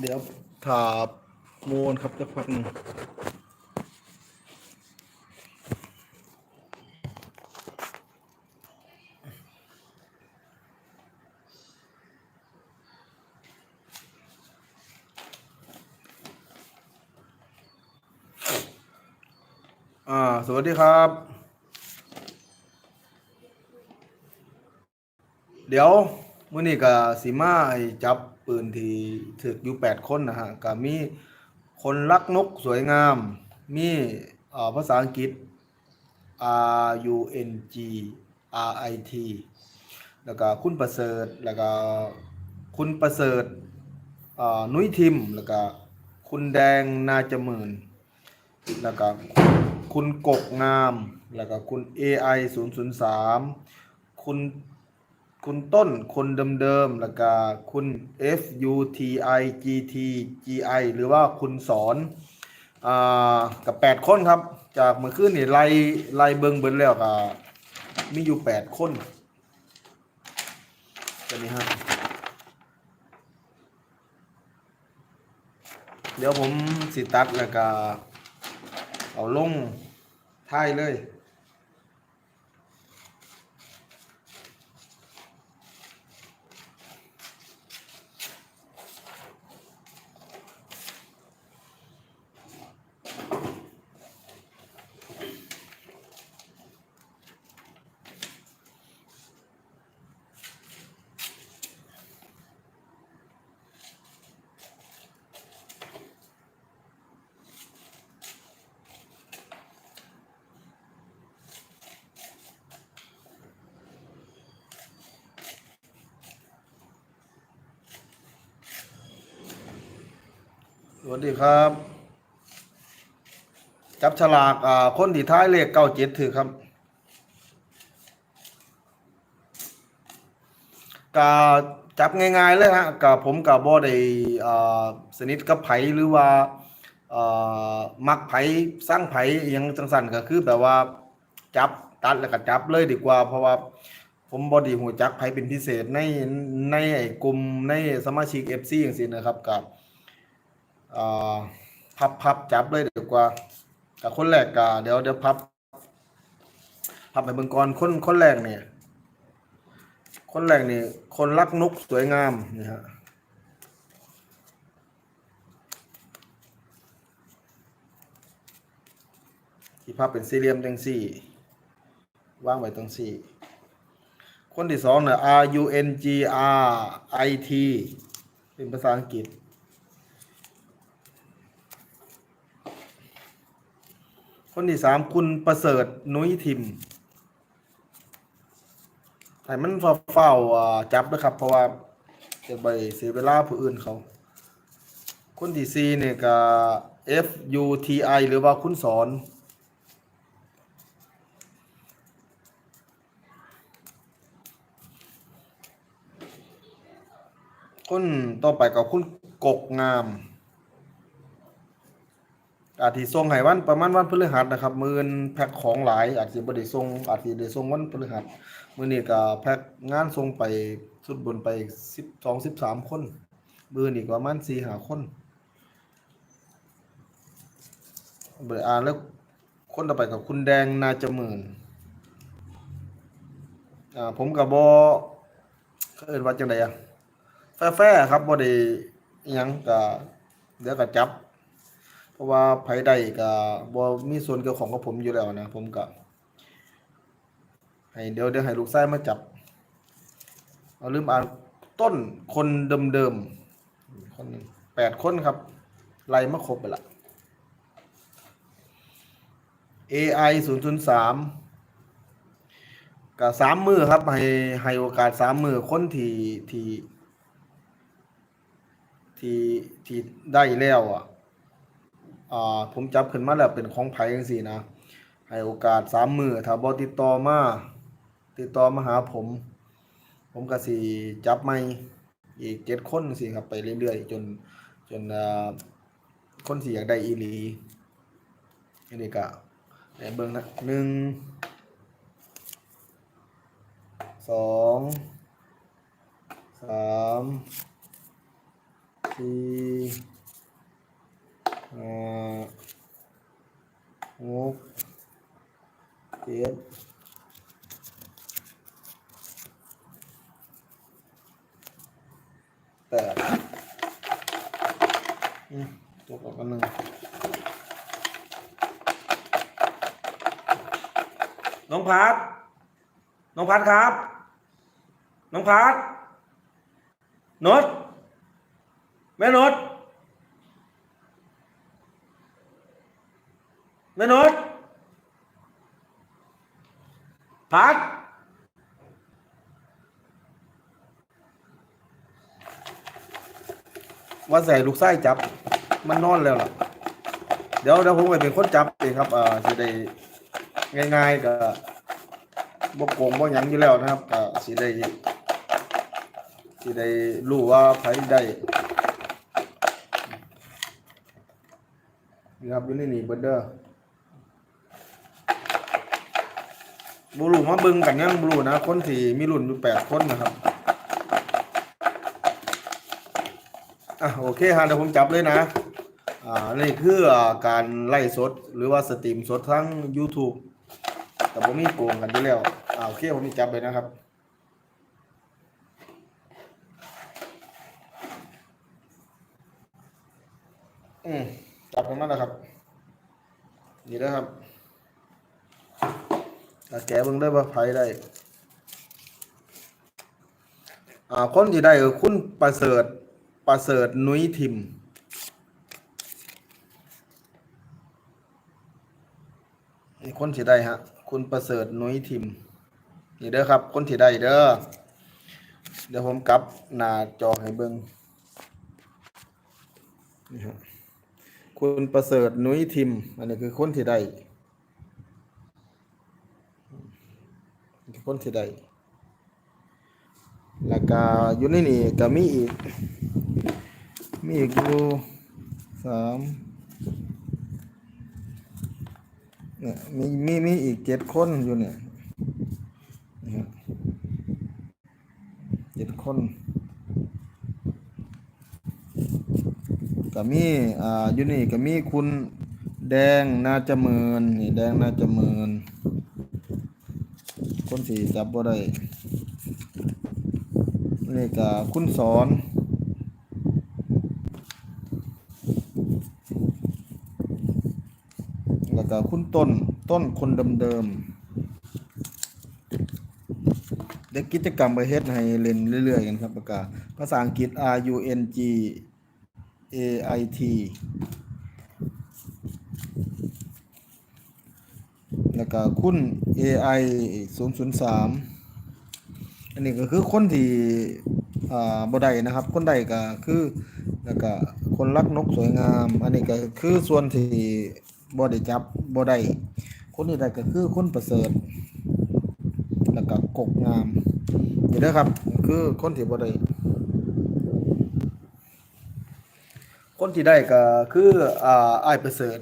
เดี๋ยวถาบโมนครับจะพักหนึ่งอ่า สวัสดีครับ เดี๋ยวมื้อนี้ก็สิมาจับ ปืนที่ถึกอยู่แปดคนนะฮะก็มีคนรักนกสวยงาม มีภาษาอังกฤษ R U N G R I T แล้วก็คุณประเสริฐ แล้วก็คุณประเสริฐนุ้ยทิม แล้วก็คุณแดงนาจมื่น แล้วก็คุณกกงาม แล้วก็คุณ AI 003 คุณ คุณต้นคนเดิมๆแล้วก็คุณ F U T I G T G I หรือว่าคุณสอนอ่ากับแปดคนครับ จากเมื่อคืนนี่ไล่ไล่เบิงเบินแล้วก็มีอยู่แปดคนตัวนี้ฮะเดี๋ยวผมสิตัดแล้วก็เอาลงท้ายเลย วัสดีครับ จับฉลากอ่าคนที่ท้ายเลขเก้าเจ็ดถือครับกาจับง่ายๆเลยฮะกับผมกับบอได้อ่าสนิทกับไผหรือว่าอ่ามักไผสร้างไผยังจังสันก็คือแบบว่าจับตัดแล้วก็จับเลยดีกว่า เพราะว่าผมบอดีหัวจักไผเป็นพิเศษในในไอ้กลุ่มในสมาชิก FC อย่างนี้นะครับกับ พับพับจับเลยดีกว่ากับคนแรกกะเดี๋ยวเดี๋ยวพับพับไปเบิ่งก่อนคนคนแรกเนี่ย คนแรกนี่คนรักนกสวยงามนี่ฮะที่พับเป็นสี่เหลี่ยมจังสี่วางไว้ตรงสี่ คนที่สองเนี่ย R U N G R I T เป็นภาษาอังกฤษ คนที่สามคุณประเสริฐนุ้ยทิมให้มันเฝ้าเฝ้าอ่าจับนะครับ เพราะว่าจะไปเสียเวลาผู้อื่นเขา คนที่สี่เนี่ยก็ F U T I หรือว่าคุณสอนคนต่อไปกับคุณกกงาม อาจสิส่งให้วันประมาณวันพฤหัสนะครับมื้อนแพ็คของหลาย อาจสิบ่ได้ส่งอาจสิได้ส่งวันพฤหัสมือนี้ก็แพ็คงานส่งไปสุดบนไป12 13คน มือนี้ประมาณ4 5คนเบ่ได้อ่าแล้วคนต่อไปกับคุณแดงนาจมื่นอ่าผมก็บ่เขาเอินว่าจังไดอะแฟร์ครับบ่ได้ยังก็เดี๋ยวก็จับ เพราะว่าไผใดก็บ่มีส่วนเกี่ยวของกับผมอยู่แล้วนะ ผมก็ให้เดี๋ยวเดี๋ยวให้ลูกชายมาจับ เอาลืมอ่านต้นคนเดิมๆคนหนึ่งแปดคนครับ ไล่มาครบไปละ AI 0 0 3กับสามมือครับ ให้ให้โอกาสสามมือคนที่ที่ที่ที่ได้แล้วอะ อ่าผมจับขึ้นมาแล้วเป็นของไผ่จังซี่นะให้โอกาสสามมือถ้าบ่ติดต่อมาติดต่อมาหาผม ผมก็สิจับใหม่อีกเจ็ดคนสิครับไปเรื่อยๆ จนจนคนสิอยากได้อีหลีอันนี้ก็ในเบิ่งนะหนึ่งสองสามสี่ห้าหก เจ็ดแปดตัวก่อนกันหนึ่งน้องพัด น้องพัดครับ น้องพัดนดแม่นดแม่นด พัดว่าใส่ลูกไส้จับ มันนอนแล้วล่ะ เดี๋ยวเดี๋ยวผมไปเป็นคนจับเองครับเอ่าสิได้ง่ายๆกับบกโกงบ่หยังอยู่แล้วนะครับก็สิได้สิได้รู้ว่าไผได้นี่ครับอยู่ในนี่เบิดเด้อ บ่รู้มาเบิ่งกันยังบ่รู้นะ คนที่มีรุ่นอยู่แปดคนนะครับ อะโอเคฮะเดี๋ยวผมจับเลยนะ อ่า นี่คือการไล่สดหรือว่าสตรีมสดทั้ง YouTube แต่ผมมีโกงกันอยู่แล้ว อ่าโอเคผมมีจับเลยนะครับอืมจับตรงนั้นนะครับ นี่นะครับ แกะเบิ่งได้ว่าไผได้อ่าคนที่ได้คือคุณประเสริฐประเสริฐนุ้ยทิมนี่คนที่ได้ฮะคุณประเสริฐนุ้ยทิมนี่เด้อครับ คนที่ได้เด้อเดี๋ยวผมกลับหน้าจอให้เบิ่งนี่ฮะคุณประเสริฐนุ้ยทิม อันนี้คือคนที่ได้ คือคนที่ได้แล้วก็อยู่ในนี่ก็มีอีก มีอีกอยู่สามเนี่ยมีมีมีอีกเจ็ดคนอยู่เนี่ยเจ็ดคนก็มีอ่าอยู่นี่ก็มีคุณแดงนาจเมินนี่แดงนาจเมิน คนสีจับบ่ได้นี่ก็คุณสอนแล้วก็คุณต้นต้นคนเดิมๆเด็กกิจกรรมไปเฮ็ดให้เล่นเรื่อยๆกันครับประกาศภาษาอังกฤษ R U N G A I T แล้วก็คุณ AI 003 อันนี้ก็คือคนที่อ่าบ่ได้นะครับ คนใดก็คือแล้วก็คนรักนกสวยงาม อันนี้ก็คือส่วนที่บ่ได้จับบ่ได้คนที่ได้ก็คือคนประเสริฐ แล้วก็กกงามนี่เด้อครับคือคนที่บ่ได้คนที่ได้ก็คืออ่าไอประเสริฐ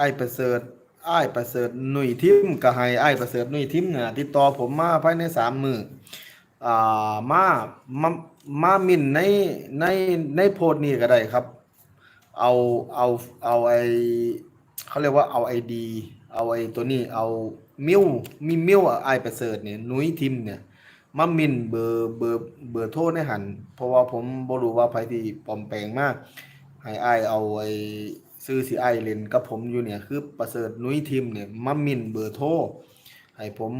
ไอ้ประเสริฐไอ้ประเสริฐหนุ่ยทิมก็ให้อ้ประเสริฐหนุ่ยทิมเนี่ยติดต่อผมมาภายในสามมืออ่ามามามามินในในในโพสนี้ก็ได้ครับ เอาเอาเอาไอเขาเรียกว่าเอาไอดีเอาไอตัวนี้เอามิวมีมิวไอายประเสริฐเนี่ยหนุ่ยทิมเนี่ยมามินเบอร์เบอร์เบอร์โทรในหัน เพราะว่าผมบ่รู้ว่าไผที่ปลอมแปลงมากให้ไอ้เอาไอ้ ซื้อสิอ้ายเลนกับผมอยู่เนี่ยคือประเสริฐนุ้ยทิมเนี่ยมามินเบอร์โทรให้ผม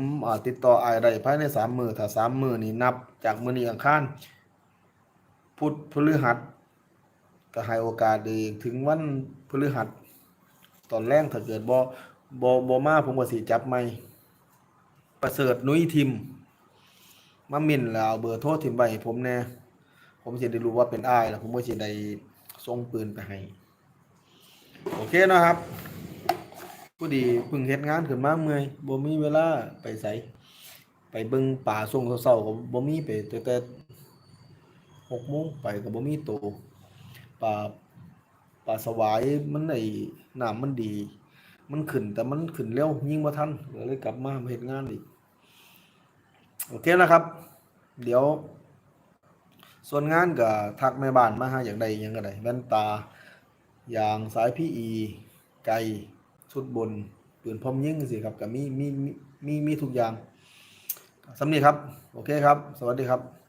ติดต่อไอได้ภายใน3มื้อถ้า3มื้อนี่นับจากมือนี้อังคารพุธพฤหัสก็ให้โอกาสอีถึงวันพฤหัส ตอนแรกถ้าเกิดบ่บ่บ่มาผมก็สิจับใหม่ประเสริฐนุ้ยทิมมามินแล้วเบอร์โทรทิมไว้ให้ผมแน่ผมจะได้รู้ว่าเป็นอ้ายแล้วผมก็จะได้ส่งปืนไปให้ โอเคนะครับผู้ดีเพึ่งเฮ็ดงานขึ้นมาเมื่อยบ่มีเวลาไปไสไปเบิ่งป่าส่งเศร้าๆก็บ่มีไปแต่แต่หกโมงไปก็บ่มีโตป่าป่าสวายมันไอ้น้ำมันดี มันขึ้นแต่มันขึ้นเร็วยิ่งบ่ทันก็เลยกลับมาเฮ็ดงานอีกโอเคนะครับ เดี๋ยว ส่วนงานก็ทักแม่บ้านมาหาอย่างใดหยังก็ได้แว่นตา อย่างสายพี่อี ไก่ชุดบนปืนพร้อมยิงสิครับกับมีมีมีมีทุกอย่างสำเนียครับ โอเคครับ สวัสดีครับ